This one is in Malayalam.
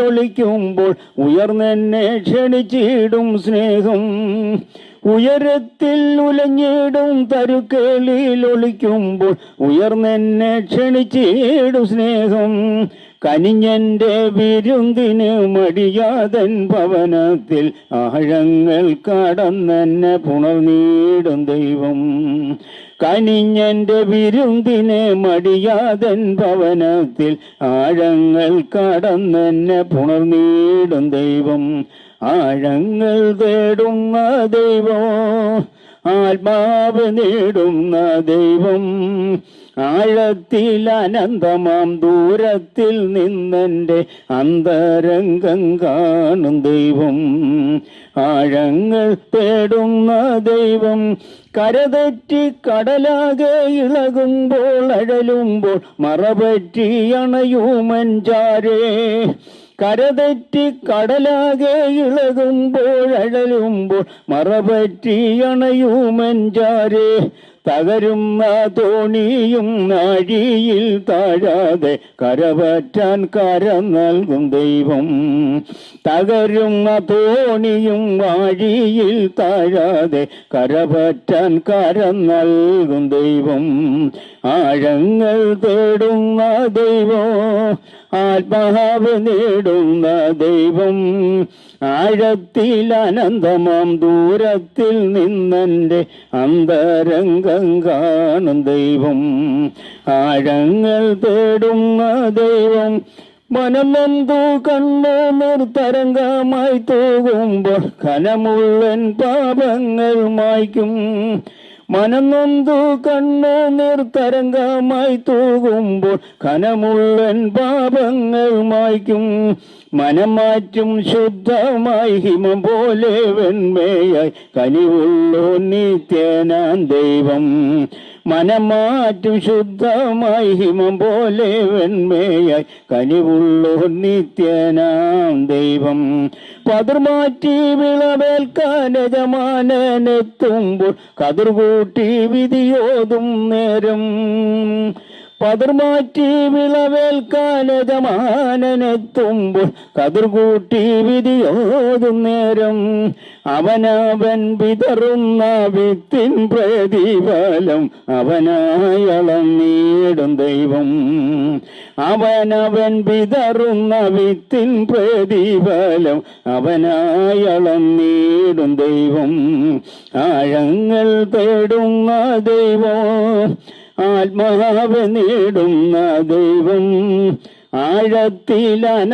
ഒളിക്കുമ്പോൾ ഉയർന്നെന്നെ ക്ഷണിച്ചിടും സ്നേഹം. ഉയരത്തിൽ ഉലഞ്ഞിടും തരുക്കേളിയിൽ ഒളിക്കുമ്പോൾ ഉയർന്നെന്നെ ക്ഷണിച്ചിടും സ്നേഹം. കനിഞ്ഞന്റെ വിരുന്തിന് മടിയാതൻ ഭവനത്തിൽ ആഴങ്ങൾ കടന്നെന്നെ പുണർനീടും ദൈവം. കനിഞ്ഞന്റെ വിരുന്തിന് മടിയാതൻ ഭവനത്തിൽ ആഴങ്ങൾ കടന്നെന്നെ പുണർനീടും ദൈവം. ആഴങ്ങൾ തേടുന്ന ദൈവം ആത്മാവ് നേടുന്ന ദൈവം ആഴത്തിൽ അനന്തമാം ദൂരത്തിൽ നിന്നെന്റെ അന്തരംഗം കാണും ദൈവം. ആഴങ്ങൾ തേടുന്ന ദൈവം കരതെറ്റി കടലാകെ ഇളകുമ്പോൾ അഴലുമ്പോൾ മറപറ്റി അണയുമഞ്ചാരേ കരതെറ്റി കടലാകെ ഇളകുമ്പോൾ അഴലുമ്പോൾ മറപറ്റി അണയുമഞ്ചാരേ. തകരുന്ന തോണിയും നാഴിയിൽ താഴാതെ കരപറ്റാൻ കര നൽകും ദൈവം. തകരുന്ന തോണിയും വാഴിയിൽ താഴാതെ കരപറ്റാൻ കര നൽകും ദൈവം. ആഴങ്ങൾ തേടുന്ന ദൈവം ആത്മാവ് നേടുന്ന ദൈവം. ആഴത്തിൽ അനന്തമാം ദൂരത്തിൽ നിന്നെ അന്തരംഗം കാണും ദൈവം ആഴങ്ങൾ തേടുന്ന ദൈവം. മനമെന്തു കണ്ണു നിർത്തരംഗമായി തൂകുമ്പോൾ കനമുള്ളൻ പാപങ്ങൾ മായ്ക്കും. മനനൊന്തു കണ്ണു നിർത്തരംഗമായി തൂകുമ്പോൾ കനമുള്ളൻ പാപങ്ങൾ മായ്ക്കും. മനം മാറ്റും ശുദ്ധമായി ഹിമം പോലെ വെണ്മയായി കനിവുള്ളോ നിത്യനാൻ ദൈവം. മനം മാറ്റും ശുദ്ധമായി ഹിമം പോലെ വെണ്മയായി കനിവുള്ളോ നിത്യനാം ദൈവം. പതിർമാറ്റി വിളവേൽക്കാൻ യജമാനെത്തുമ്പോൾ കതിർകൂട്ടി വിധിയോതും നേരം. പതിർമാറ്റി വിളവേൽക്കാൻ യജമാനെത്തുമ്പോൾ കതിർകൂട്ടി വിധിയോതും നേരം അവനവൻ വിതറുന്ന വിത്തിൻ പ്രതിഫലം അവനായളം നീടും ദൈവം. അവനവൻ വിതറുന്ന വിത്തിൻ പ്രതിഫലം അവനായളം നീടും ദൈവം. ആഴങ്ങൾ തേടുന്ന ദൈവം ആത്മാവ് നേടുന്ന ദൈവം ആഴത്തിലന